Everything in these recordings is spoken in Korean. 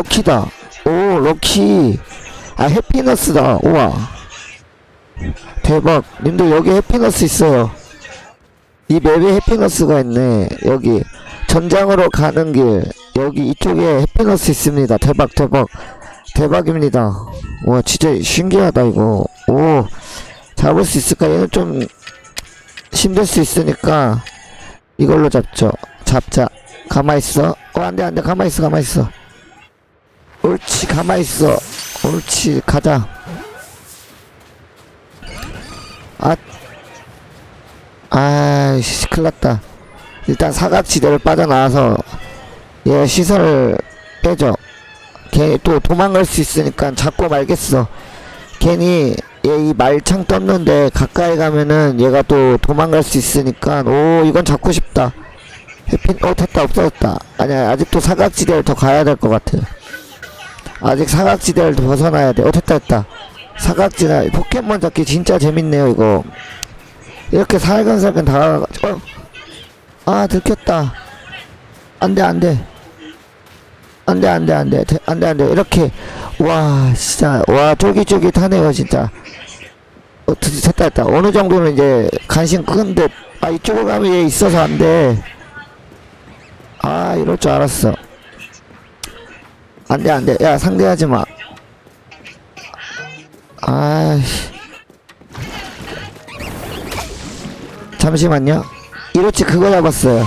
럭키다. 오, 럭키. 아, 해피너스다. 우와. 대박. 님들 여기 해피너스 있어요. 이 맵에 해피너스가 있네. 여기. 전장으로 가는 길. 여기 이쪽에 해피너스 있습니다. 대박, 대박. 대박입니다. 와, 진짜 신기하다, 이거. 오. 잡을 수 있을까? 얘는 좀 힘들 수 있으니까 이걸로 잡죠. 잡자. 가만있어. 어, 안 돼, 안 돼. 가만있어, 가만있어. 옳지, 가만있어. 옳지, 가자. 아, 아이씨, 큰일 났다. 일단 사각지대를 빠져나와서 얘 시선을 빼줘. 걔 또 도망갈 수 있으니까 잡고 말겠어. 괜히 얘 이 말창 떴는데 가까이 가면은 얘가 또 도망갈 수 있으니까 오 이건 잡고 싶다. 해핀 어 됐다 없어졌다. 아니야 아직도 사각지대를 더 가야 될 것 같아. 아직 사각지대를 더 벗어나야 돼. 어 됐다 됐다. 사각지대 포켓몬 잡기 진짜 재밌네요 이거. 이렇게 살근살근 다가가지고 어. 아 들켰다. 안 돼 안 돼. 안 돼 안 돼 안 돼 안 돼 안 돼 이렇게 와 진짜 와 쫄깃쫄깃하네요 진짜 어 됐다 됐다 어느 정도는 이제 간신 큰데 아 이쪽으로 가면 얘 있어서 안 돼 아 이럴 줄 알았어 안돼 안돼. 야 상대하지 마. 아이씨. 잠시만요. 이렇지 그거 잡았어요.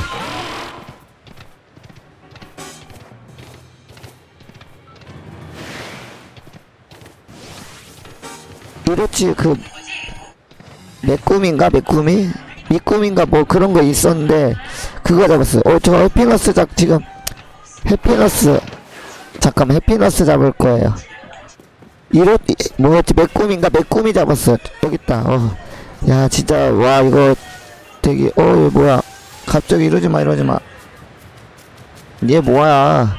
이렇지 그 메꾸미인가 메꾸미 미꾸미인가 뭐 그런 거 있었는데 그거 잡았어요. 어저 해피너스 잡 지금 해피너스 잠깐만 해피너스 잡을 거예요. 이렇 뭐였지 메꾸미인가? 메꾸미 잡았어 여기 있다. 어 야 진짜 와 이거 되게 어 이거 뭐야. 갑자기 이러지 마 이러지 마 얘 뭐야?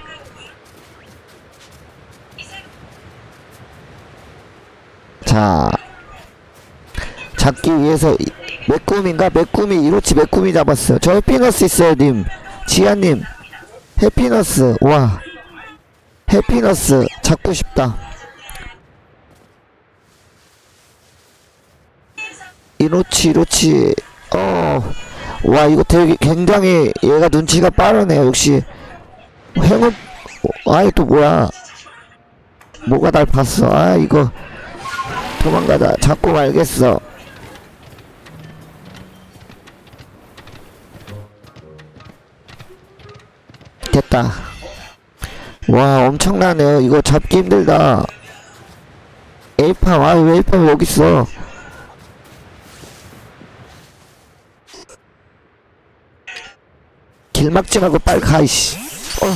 자. 잡기 위해서 이- 메꾸미인가? 메꾸미 이로치 메꾸미 잡았어요. 저 해피너스 있어요 님. 지아님. 해피너스. 와 해피너스 잡고 싶다. 이로치 이로치. 어와 이거 되게 굉장히 얘가 눈치가 빠르네요 역시. 행운 아이 또 뭐야? 뭐가 날 봤어? 아 이거 도망가자. 잡고 말겠어. 됐다 와 엄청나네요 이거 잡기 힘들다 에이팜 아왜 에이팜 여기 있어 길 막지 말고 빨리 가 이씨 어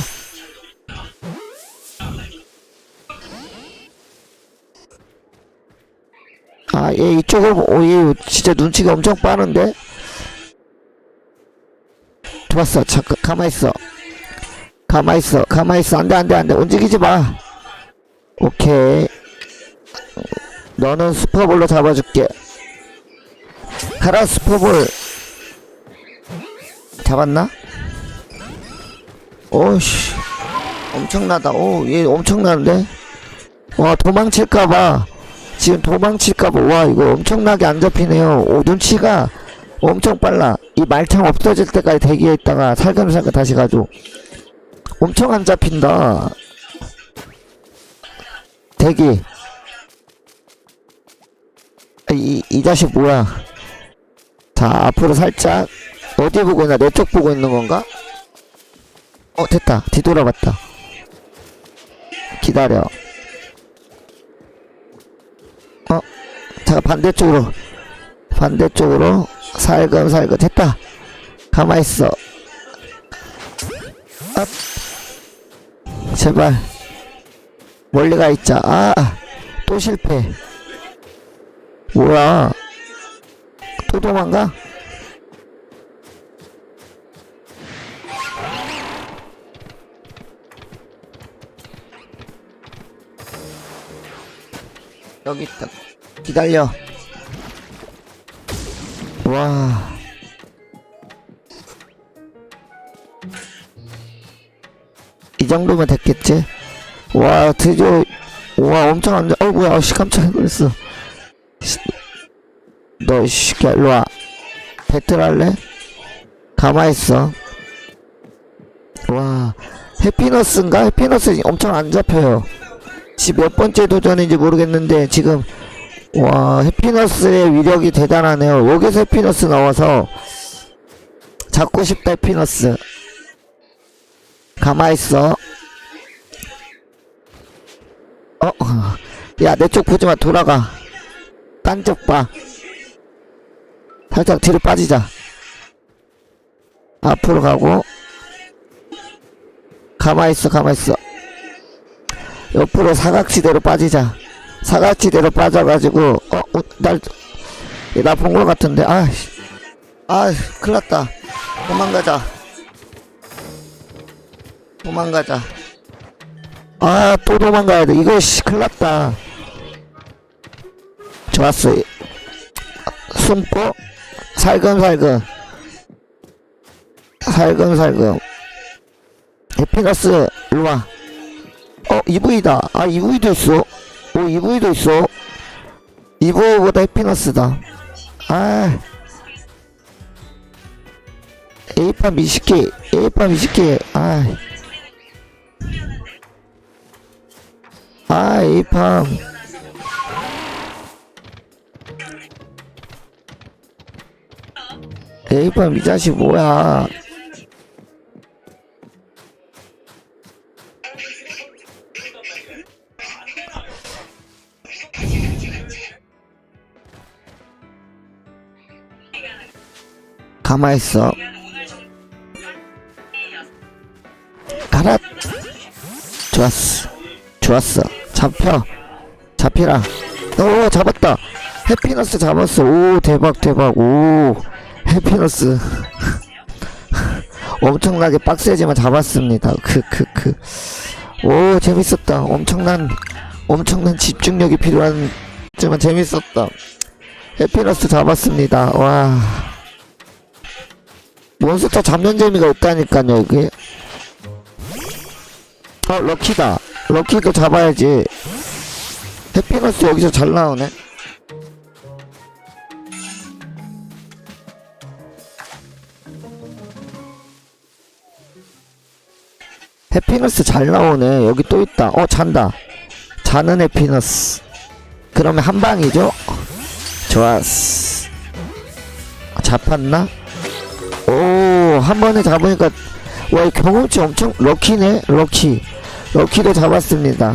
아, 얘 이쪽을, 보- 오, 얘 진짜 눈치가 엄청 빠른데? 좋았어. 잠깐, 가만있어. 가만있어. 가만있어. 안 돼, 안 돼, 안 돼. 움직이지 마. 오케이. 너는 슈퍼볼로 잡아줄게. 가라, 슈퍼볼. 잡았나? 오씨. 엄청나다. 오, 얘 엄청나는데? 와, 도망칠까봐. 지금 도망칠까봐 와 이거 엄청나게 안 잡히네요 오 눈치가 엄청 빨라 이 말창 없어질 때까지 대기해 있다가 살금살금 다시 가죠 엄청 안 잡힌다. 대기. 아, 이, 이 자식 뭐야? 자 앞으로 살짝 어디 보고 있나? 내 쪽 보고 있는 건가? 어 됐다. 뒤돌아봤다. 기다려. 자 반대쪽으로. 반대쪽으로. 살금살금. 됐다. 가만있어 제발. 멀리 가 있자. 아 또 실패. 뭐야? 또 도망가? 여기 있다. 기다려. 와. 정도면 됐겠지? 와 드디어 와 엄청 안 어 뭐야 어, 씨 깜짝 놀랐어 씨, 너 씨야 일로와 배틀 할래? 가만있어 와 해피너스인가? 해피너스 엄청 안 잡혀요 지금 몇 번째 도전인지 모르겠는데 지금 와 해피너스의 위력이 대단하네요 여기서 해피너스 나와서 잡고 싶다 해피너스 가만있어. 어? 야 내 쪽 보지마. 돌아가. 딴 쪽 봐. 살짝 뒤로 빠지자. 앞으로 가고. 가만있어 가만있어. 옆으로 사각지대로 빠지자. 사각지대로 빠져가지고 어? 어 날 나 본 것 같은데. 아씨. 아 큰일났다. 도망가자 도망가자. 아 또 도망가야 돼. 이거 씨 큰일났다. 좋았어. 숨고. 살금살금. 살금살금. 해피너스 일로와. 어 EV다. 아 EV도 있어. 오 EV도 있어. EV보다 해피너스다. 아. A판 미식기. A판 미식기. 아 아, A팜. A팜, 이 자식 뭐야. 가만있어. 가라. 좋았어. 좋았어. 잡혀. 잡히라. 오, 잡았다. 해피너스 잡았어. 오, 대박, 대박. 오, 해피너스. 엄청나게 빡세지만 잡았습니다. 크, 크, 크. 오, 재밌었다. 엄청난, 엄청난 집중력이 필요한, 지만 재밌었다. 해피너스 잡았습니다. 와. 몬스터 잡는 재미가 없다니까요, 여기. 어, 럭키다. 럭키도 잡아야지. 해피너스 여기서 잘 나오네. 해피너스 잘 나오네. 여기 또 있다. 어, 잔다. 자는 해피너스. 그러면 한 방이죠? 좋았어. 잡았나? 오, 한 번에 잡으니까, 와, 이 경험치 엄청, 럭키네? 럭키. 럭키도 잡았습니다.